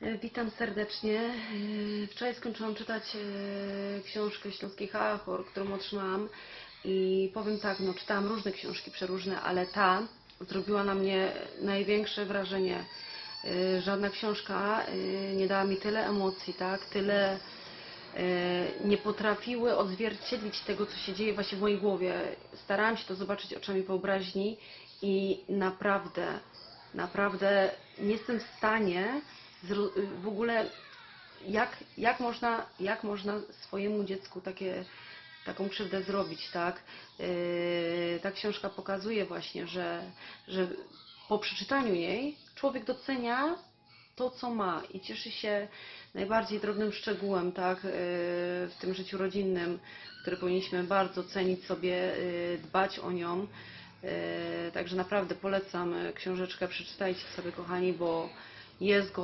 Witam serdecznie. E, Wczoraj skończyłam czytać e, książkę Śląski Hachor, którą otrzymałam i powiem tak, no czytałam różne książki przeróżne, ale ta zrobiła na mnie największe wrażenie. E, Żadna książka nie dała mi tyle emocji, tak, tyle nie potrafiły odzwierciedlić tego, co się dzieje właśnie w mojej głowie. Starałam się to zobaczyć oczami wyobraźni i naprawdę, naprawdę nie jestem w stanie w ogóle jak, jak, można, jak można swojemu dziecku takie, taką krzywdę zrobić, tak? Yy, ta książka pokazuje właśnie, że, że po przeczytaniu jej człowiek docenia to, co ma i cieszy się najbardziej drobnym szczegółem, tak, yy, w tym życiu rodzinnym, które powinniśmy bardzo cenić sobie, yy, dbać o nią. Yy, Także naprawdę polecam yy, książeczkę, przeczytajcie sobie kochani, bo jest go